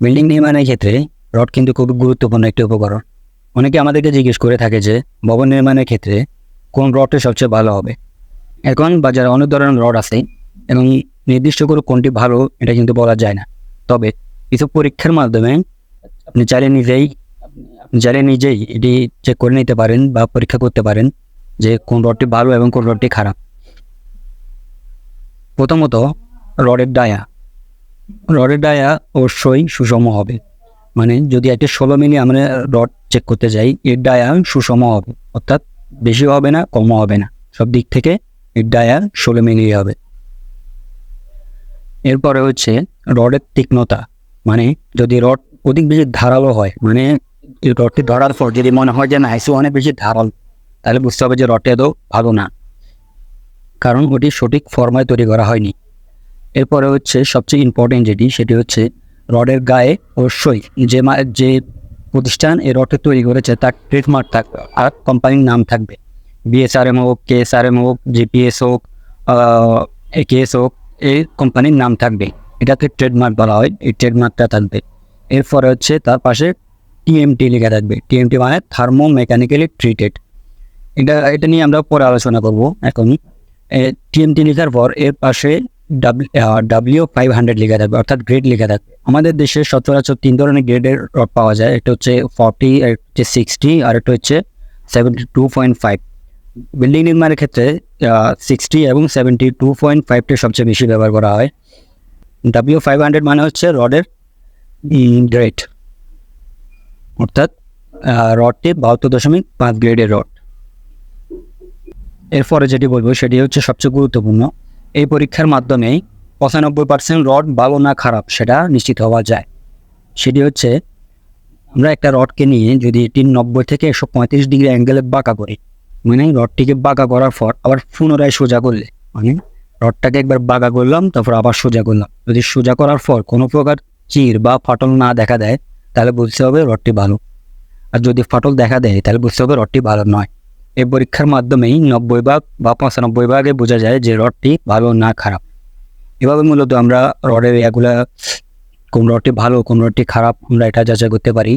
Building নির্মাণের ক্ষেত্রে rod কিন্তু খুব গুরুত্বপূর্ণ একটি উপকরণ। অনেকে আমাদেরকে জিজ্ঞেস করে থাকে যে, ভবন নির্মাণের ক্ষেত্রে কোন রডটি সবচেয়ে ভালো হবে? এখন বাজারে অনেক ধরনের রড আছে এবং নির্দিষ্ট করে কোনটি ভালো এটা কিন্তু বলা যায় না। তবে কিছু পরীক্ষার মাধ্যমে আপনি চাইলে নিজেই চাইলে নিজেই এটি চেক করে নিতে পারেন বা পরীক্ষা করতে পারেন যে কোন রডটি ভালো এবং কোন রডটি খারাপ। প্রথমত রডের ডায়া। রডের ডায়া অবশ্যই সুষম হবে। মানে যদি একটা ষোলো মিলি আমরা রড চেক করতে যাই, এর ডায়া সুষম হবে। অর্থাৎ বেশি হবে না কমও হবে না। সব দিক থেকে এর ডায়া ষোলো মিলি হবে। এরপরে হচ্ছে রডের তীক্ষ্ণতা। মানে যদি রড অধিক বেশি ধারালো হয় মানে রডটি ধরার পর যদি মনে হয় যে না এসে অনেক বেশি ধারালো, তাহলে বুঝতে হবে যে রডটি এত ভালো না। কারণ ওটি সঠিক ফর্মায় তৈরি করা হয়নি। এরপরে হচ্ছে সবচেয়ে ইম্পর্টেন্ট যেটি, সেটি হচ্ছে রডের গায়ে অবশ্যই যে যে প্রতিষ্ঠান এই রডটি তৈরি করেছে তার ট্রেডমার্ক থাকবে আর কোম্পানির নাম থাকবে। বিএসআরএম হোক কেএসআরএম হোক জিপিএস হোক কেএস হোক, এই কোম্পানির নাম থাকবে। এটাকে ট্রেডমার্ক বলা হয়, এই ট্রেডমার্কটা থাকবে। এরপরে হচ্ছে তার পাশে টিএমটি লেখা থাকবে। টিএমটি মানে থার্মো মেকানিক্যালি ট্রিটেড এটা এটা নিয়ে আমরা পরে আলোচনা করব এখন। টিএমটি লেখার পর এর পাশে ডাব্লিউ ফাইভ হান্ড্রেড লেখা থাকবে, অর্থাৎ গ্রেড লেখা থাকবে আমাদের দেশে সচরাচর তিন ধরনের গ্রেডের রড পাওয়া যায়। একটা হচ্ছে ফর্টি হচ্ছে সিক্সটি আর একটা হচ্ছে seventy two point five building নির্মাণের ক্ষেত্রে সিক্সটি এবং সেভেন্টি টু পয়েন্ট ফাইভটা সবচেয়ে বেশি ব্যবহার করা হয়। ডাব্লিউ ফাইভ হান্ড্রেড মানে হচ্ছে রডের গ্রেড অর্থাৎ রডটি বাহাত্তর দশমিক পাঁচ গ্রেডের রড এরপরে যেটি বলব, সেটি হচ্ছে সবচেয়ে গুরুত্বপূর্ণ। এই পরীক্ষার মাধ্যমেই পঁচানব্বই পার্সেন্ট রড ভালো না খারাপ সেটা নিশ্চিত হওয়া যায়। সেটি হচ্ছে, আমরা একটা রডকে নিয়ে যদি এটি নব্বই থেকে একশো পঁয়ত্রিশ ডিগ্রি অ্যাঙ্গেলে বাঁকা করি মানে রডটিকে বাঁকা করার পর আবার পুনরায় সোজা করলে মানে রডটাকে একবার বাঁকা করলাম, তারপর আবার সোজা করলাম। যদি সোজা করার পর কোনো প্রকার চির বা ফাটল না দেখা দেয়, তাহলে বুঝতে হবে রডটি ভালো। আর যদি ফাটল দেখা দেয়, তাহলে বুঝতে হবে রডটি ভালো নয়। এই পরীক্ষার মাধ্যমেই নব্বই ভাগ বা পঁচানব্বই ভাগে বোঝা যায় যে রডটি ভালো না খারাপ। এভাবে মূলত আমরা রডের এগুলা, কোন রডটি ভালো, কোন রডটি খারাপ, আমরা এটা যাচাই করতে পারি।